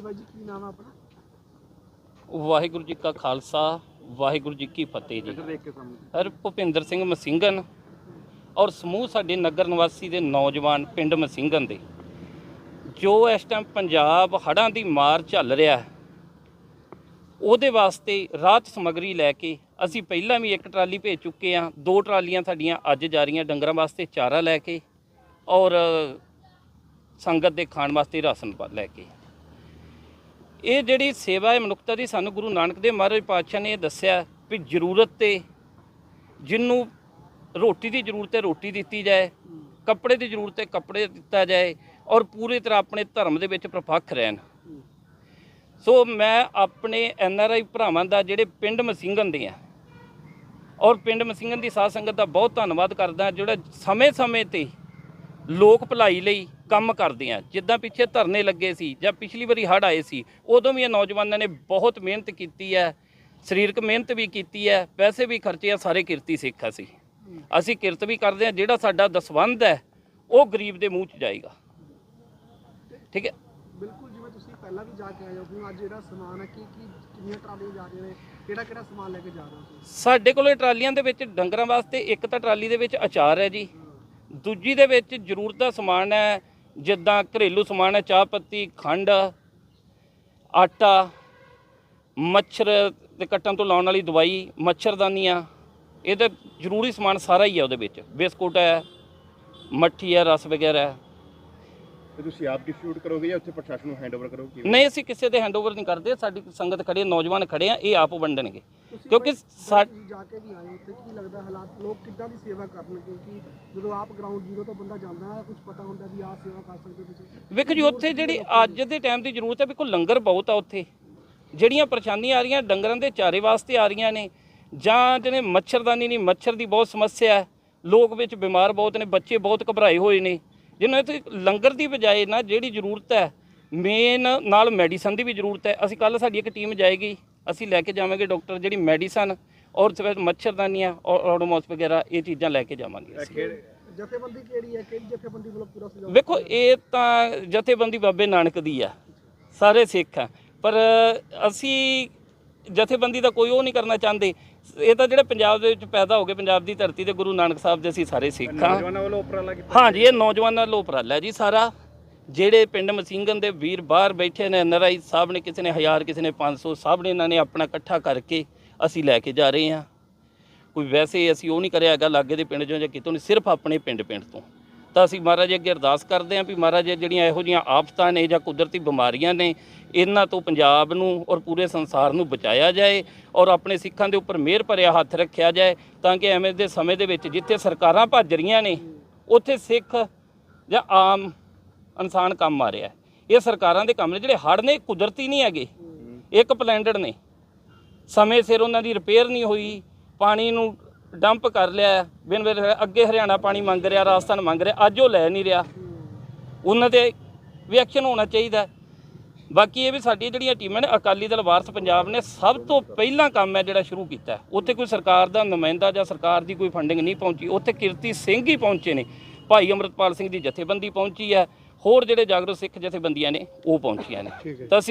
ਹਾਂਜੀ ਬਾਈ ਜੀ ਕੀ ਨਾਮ ਆ ਆਪਣਾ? ਵਾਹਿਗੁਰੂ ਜੀ ਕਾ ਖਾਲਸਾ ਵਾਹਿਗੁਰੂ ਜੀ ਕੀ ਫਤਿਹ ਜੀ। ਇੱਧਰ ਦੇਖ ਕੇ ਸਾਹਮਣੇ। ਹਰ ਭੁਪਿੰਦਰ ਸਿੰਘ ਮਸਿੰਗਨ ਔਰ ਸਮੂਹ ਸਾਡੇ ਨਗਰ ਨਿਵਾਸੀ ਦੇ ਨੌਜਵਾਨ ਪਿੰਡ ਮਸਿੰਗਨ ਦੇ। ਜੋ ਇਸ ਟਾਈਮ ਪੰਜਾਬ ਹੜ੍ਹਾਂ ਦੀ ਮਾਰ ਝੱਲ ਰਿਹਾ ਹੈ ਉਹਦੇ ਵਾਸਤੇ ਰਾਹਤ ਸਮੱਗਰੀ ਲੈ ਕੇ ਅਸੀਂ ਪਹਿਲਾਂ ਵੀ ਇੱਕ ਟਰਾਲੀ ਭੇਜ ਚੁੱਕੇ ਹਾਂ। ਦੋ ਟਰਾਲੀਆਂ ਸਾਡੀਆਂ ਅੱਜ ਜਾ ਰਹੀਆਂ ਡੰਗਰਾਂ ਵਾਸਤੇ ਚਾਰਾ ਲੈ ਕੇ ਔਰ ਸੰਗਤ ਦੇ ਖਾਣ ਵਾਸਤੇ ਰਾਸ਼ਨ ਲੈ ਕੇ। ਇਹ ਜਿਹੜੀ ਸੇਵਾ ਹੈ ਮਨੁੱਖਤਾ ਦੀ, ਸਾਨੂੰ ਗੁਰੂ ਨਾਨਕ ਦੇਵ ਮਹਾਰਾਜ ਪਾਤਸ਼ਾਹ ਨੇ ਇਹ ਦੱਸਿਆ ਵੀ ਜ਼ਰੂਰਤ ਤੇ ਜਿਹਨੂੰ ਰੋਟੀ ਦੀ ਜ਼ਰੂਰਤ ਹੈ, ਰੋਟੀ ਦਿੱਤੀ ਜਾਏ, ਕੱਪੜੇ ਦੀ ਜ਼ਰੂਰਤ ਹੈ, ਕੱਪੜੇ ਦਿੱਤਾ ਜਾਏ ਔਰ ਪੂਰੀ ਤਰ੍ਹਾਂ ਆਪਣੇ ਧਰਮ ਦੇ ਵਿੱਚ ਪ੍ਰਪੱਖ ਰਹਿਣ। ਸੋ ਮੈਂ ਆਪਣੇ ਐਨ ਆਰ ਆਈ ਭਰਾਵਾਂ ਦਾ, ਜਿਹੜੇ ਪਿੰਡ ਮਸਿੰਗਨ ਦੇ ਆ, ਔਰ ਪਿੰਡ ਮਸਿੰਗਨ ਦੀ ਸਾਧ ਸੰਗਤ ਦਾ ਬਹੁਤ ਧੰਨਵਾਦ ਕਰਦਾ, ਜਿਹੜਾ ਸਮੇਂ-ਸਮੇਂ ਤੇ ਲੋਕ ਭਲਾਈ ਲਈ ਕੰਮ ਕਰਦੇ ਆ ਜਿੱਦਾਂ ਪਿੱਛੇ ਧਰਨੇ ਲੱਗੇ ਸੀ ਜਾਂ ਪਿਛਲੀ ਵਾਰੀ ਹੜ੍ਹ ਆਏ ਸੀ ਉਦੋਂ ਵੀ ਇਹ ਨੌਜਵਾਨਾਂ ਨੇ ਬਹੁਤ ਮਿਹਨਤ ਕੀਤੀ ਹੈ ਸਰੀਰਕ ਮਿਹਨਤ ਵੀ ਕੀਤੀ ਹੈ ਪੈਸੇ ਵੀ ਖਰਚੇ ਆ ਸਾਰੇ ਕਿਰਤੀ ਸਿੱਖ ਅਸੀਂ। ਅਸੀਂ ਕਿਰਤ ਵੀ ਕਰਦੇ ਆ ਜਿਹੜਾ ਸਾਡਾ ਦਸਵੰਧ ਹੈ ਉਹ ਗਰੀਬ ਦੇ ਮੂੰਹ 'ਚ ਜਾਏਗਾ। ਠੀਕ ਹੈ? ਬਿਲਕੁਲ ਜਿਵੇਂ ਤੁਸੀਂ ਪਹਿਲਾਂ ਵੀ ਜਾ ਕੇ ਆਏ ਹੋ ਅੱਜ ਜਿਹੜਾ ਸਮਾਨ ਹੈ ਕੀ ਕੀ ਕਿੰਨੀਆਂ ਟਰਾਲੀਆਂ ਜਾ ਰਹੀਆਂ ਨੇ ਕਿਹੜਾ ਕਿਹੜਾ ਸਮਾਨ ਲੈ ਕੇ ਜਾ ਰਹੇ ਹੋ ਸਾਡੇ ਕੋਲੇ ਟਰਾਲੀਆਂ ਦੇ ਵਿੱਚ ਡੰਗਰਾਂ ਵਾਸਤੇ ਇੱਕ ਤਾਂ ਟਰਾਲੀ ਦੇ ਵਿੱਚ ਅਚਾਰ ਹੈ ਜੀ ਦੂਜੀ ਦੇ ਵਿੱਚ ਜ਼ਰੂਰਤ ਦਾ ਸਮਾਨ ਹੈ ਜਿੱਦਾਂ ਘਰੇਲੂ ਸਮਾਨ ਹੈ ਚਾਹ ਪੱਤੀ ਖੰਡ ਆਟਾ ਮੱਛਰ ਦੇ ਕੱਟਣ ਤੋਂ ਲਾਉਣ ਵਾਲੀ ਦਵਾਈ ਮੱਛਰਦਾਨੀਆਂ ਇਹਦਾ ਜ਼ਰੂਰੀ ਸਮਾਨ ਸਾਰਾ ਹੀ ਹੈ ਉਹਦੇ ਵਿੱਚ। ਬਿਸਕੁਟ ਹੈ ਮੱਠੀ ਹੈ ਰਸ ਵਗੈਰਾ ਹੈ। ਤੇ ਤੁਸੀਂ ਆਪ ਡਿਸਟ੍ਰੀਬਿਊਟ ਕਰੋਗੇ ਜਾਂ ਉੱਥੇ ਪ੍ਰਸ਼ਾਸਨ ਨੂੰ ਹੈਂਡਓਵਰ ਕਰੋਗੇ? ਨਹੀਂ ਅਸੀਂ ਕਿਸੇ ਦੇ ਹੈਂਡਓਵਰ ਨਹੀਂ ਕਰਦੇ ਸਾਡੀ ਸੰਗਤ ਖੜੀ ਹੈ ਨੌਜਵਾਨ ਖੜੇ ਆ ਇਹ ਆਪ ਵੰਡਣਗੇ। ਕਿਉਂਕਿ ਸਾ ਜਾ ਕੇ ਵੀ ਆਏ ਉੱਥੇ ਕੀ ਲੱਗਦਾ ਹਾਲਾਤ ਲੋਕ ਕਿੱਦਾਂ ਦੀ ਸੇਵਾ ਕਰਨਗੇ ਕਿਉਂਕਿ ਜਦੋਂ ਆਪ ਗਰਾਊਂਡ ਜ਼ੀਰੋ ਤੋਂ ਬੰਦਾ ਜਾਂਦਾ ਹੈ ਕੁਝ ਪਤਾ ਹੁੰਦਾ ਵੀ ਆਹ ਸੇਵਾ ਕਰ ਸਕਦੇ ਤੁਸੀਂ? ਵੇਖੋ ਜੀ ਉੱਥੇ ਜਿਹੜੀ ਅੱਜ ਦੇ ਟਾਈਮ ਦੀ ਜ਼ਰੂਰਤ ਹੈ ਵੇਖੋ ਲੰਗਰ ਬਹੁਤ ਆ ਉੱਥੇ। ਜਿਹੜੀਆਂ ਪਰੇਸ਼ਾਨੀਆਂ ਆ ਰਹੀਆਂ ਡੰਗਰਾਂ ਦੇ ਚਾਰੇ ਵਾਸਤੇ ਆ ਰਹੀਆਂ ਨੇ। ਜਾਂ ਜਿਹਨੇ ਮੱਛਰਦਾਨੀ ਨਹੀਂ ਮੱਛਰ ਦੀ ਬਹੁਤ ਸਮੱਸਿਆ ਹੈ। ਲੋਕ ਵਿੱਚ ਬਿਮਾਰ ਬਹੁਤ ਨੇ ਬੱਚੇ ਬਹੁਤ ਘਬਰਾਏ ਹੋਏ ਨੇ। ਜਿਹਨਾਂ ਇੱਥੇ ਲੰਗਰ ਦੀ ਬਜਾਏ ਨਾ ਜਿਹੜੀ ਜ਼ਰੂਰਤ ਹੈ ਮੇਨ ਨਾਲ ਮੈਡੀਸਨ ਦੀ ਵੀ ਜ਼ਰੂਰਤ ਹੈ। ਅਸੀਂ ਕੱਲ ਸਾਡੀ ਇੱਕ ਟੀਮ ਜਾਏਗੀ ਅਸੀਂ ਲੈ ਕੇ ਜਾਵਾਂਗੇ ਡਾਕਟਰ ਜਿਹੜੀ ਮੈਡੀਸਨ ਔਰ ਸਵੇ ਮੱਛਰਦਾਨੀਆਂ ਔਰ ਓਡੋਮੋਸ ਵਗੈਰਾ ਇਹ ਚੀਜ਼ਾਂ ਲੈ ਕੇ ਜਾਵਾਂਗੇ ਅਸੀਂ। ਜਥੇਬੰਦੀ ਕਿਹੜੀ ਹੈ? ਕਿਹੜੀ ਜਥੇਬੰਦੀ ਵੱਲੋਂ ਪੂਰਾ ਸਹਿਯੋਗ ਵੇਖੋ ਇਹ ਤਾਂ ਜਥੇਬੰਦੀ ਬਾਬੇ ਨਾਨਕ ਦੀ ਆ। ਸਾਰੇ ਸਿੱਖ ਆ। ਪਰ ਅਸੀਂ ਜਥੇਬੰਦੀ ਦਾ ਕੋਈ ਉਹ ਨਹੀਂ ਕਰਨਾ ਚਾਹੁੰਦੇ। ਇਹ ਤਾਂ ਜਿਹੜੇ ਪੰਜਾਬ ਦੇ ਵਿੱਚ ਪੈਦਾ ਹੋ ਗਏ ਪੰਜਾਬ ਦੀ ਧਰਤੀ ਤੇ ਗੁਰੂ ਨਾਨਕ ਸਾਹਿਬ ਦੇ ਅਸੀਂ ਸਾਰੇ ਸਿੱਖ ਆ। ਵੱਲੋਂ ਕੀਤਾ ਹਾਂਜੀ ਇਹ ਨੌਜਵਾਨਾਂ ਦਾ ਉਪਰਾਲਾ ਹੈ ਜੀ ਸਾਰਾ। ਜਿਹੜੇ ਪਿੰਡ ਮਸਿੰਗਨ ਦੇ ਵੀਰ ਬਾਹਰ ਬੈਠੇ ਨੇ, ਨਰਾਈ ਸਾਹਿਬ ਨੇ ਕਿਸੇ ਨੇ 1000 ਕਿਸੇ ਨੇ 500 ਸਭ ਨੇ ਇਹਨਾਂ ਨੇ ਆਪਣਾ ਇਕੱਠਾ ਕਰਕੇ ਅਸੀਂ ਲੈ ਕੇ ਜਾ ਰਹੇ ਹਾਂ। ਕੋਈ ਵੈਸੇ ਅਸੀਂ ਉਹ ਨਹੀਂ ਕਰਿਆ ਹੈਗਾ, ਲਾਗੇ ਦੇ ਪਿੰਡ ਚੋਂ ਜਾਂ ਕਿਤੋਂ ਨਹੀਂ, ਸਿਰਫ ਆਪਣੇ ਪਿੰਡ ਪਿੰਡ ਤੋਂ। ਤਾਂ ਅਸੀਂ ਮਹਾਰਾਜ ਅੱਗੇ ਅਰਦਾਸ ਕਰਦੇ ਹਾਂ ਵੀ ਮਹਾਰਾਜ ਜਿਹੜੀਆਂ ਇਹੋ ਜਿਹੀਆਂ ਆਫਤਾਂ ਨੇ ਜਾਂ ਕੁਦਰਤੀ ਬਿਮਾਰੀਆਂ ਨੇ, ਇਹਨਾਂ ਤੋਂ ਪੰਜਾਬ ਨੂੰ ਔਰ ਪੂਰੇ ਸੰਸਾਰ ਨੂੰ ਬਚਾਇਆ ਜਾਏ ਔਰ ਆਪਣੇ ਸਿੱਖਾਂ ਦੇ ਉੱਪਰ ਮਿਹਰ ਭਰਿਆ ਹੱਥ ਰੱਖਿਆ ਜਾਏ ਤਾਂ ਕਿ ਐਵੇਂ ਦੇ ਸਮੇਂ ਦੇ ਵਿੱਚ ਜਿੱਥੇ ਸਰਕਾਰਾਂ ਭੱਜ ਰਹੀਆਂ ਨੇ, ਉੱਥੇ ਸਿੱਖ ਜਾਂ ਆਮ ਇਨਸਾਨ ਕੰਮ ਆ ਰਿਹਾ ਇਹ ਸਰਕਾਰਾਂ ਦੇ ਕੰਮ ਨੇ, ਜਿਹੜੇ ਹੜ੍ਹ ਨੇ ਕੁਦਰਤੀ ਨਹੀਂ ਹੈਗੇ। ਇੱਕ ਪਲੈਂਡਡ ਨੇ। ਸਮੇਂ ਸਿਰ ਉਹਨਾਂ ਦੀ ਰਿਪੇਅਰ ਨਹੀਂ ਹੋਈ। ਪਾਣੀ ਨੂੰ ਡੰਪ ਕਰ ਲਿਆ। ਬਿਨ ਬਿਨ ਅੱਗੇ ਹਰਿਆਣਾ ਪਾਣੀ ਮੰਗ ਰਿਹਾ, ਰਾਜਸਥਾਨ ਮੰਗ ਰਿਹਾ। ਅੱਜ ਉਹ ਲੈ ਨਹੀਂ ਰਿਹਾ। ਉਹਨਾਂ ਤੇ ਵੀ ਐਕਸ਼ਨ ਹੋਣਾ ਚਾਹੀਦਾ ਬਾਕੀ ਇਹ ਵੀ ਸਾਡੀਆਂ ਜਿਹੜੀਆਂ ਟੀਮਾਂ ਨੇ, ਅਕਾਲੀ ਦਲ, ਵਾਰਸ ਪੰਜਾਬ ਨੇ, ਸਭ ਤੋਂ ਪਹਿਲਾਂ ਕੰਮ ਹੈ ਜਿਹੜਾ ਸ਼ੁਰੂ ਕੀਤਾ ਉੱਥੇ ਕੋਈ ਸਰਕਾਰ ਦਾ ਨੁਮਾਇੰਦਾ ਜਾਂ ਸਰਕਾਰ ਦੀ ਕੋਈ ਫੰਡਿੰਗ ਨਹੀਂ ਪਹੁੰਚੀ। ਉੱਥੇ ਕਿਰਤੀ ਸਿੰਘ ਹੀ ਪਹੁੰਚੇ ਨੇ। ਭਾਈ ਅਮਰਤਪਾਲ ਸਿੰਘ ਦੀ ਜਥੇਬੰਦੀ ਪਹੁੰਚੀ ਹੈ। ਹੋਰ ਜਿਹੜੇ ਜਾਗਰੂਕ ਸਿੱਖ ਜਥੇਬੰਦੀਆਂ ਨੇ ਉਹ ਪਹੁੰਚੀਆਂ ਨੇ। ਤਾਂ ਅਸੀਂ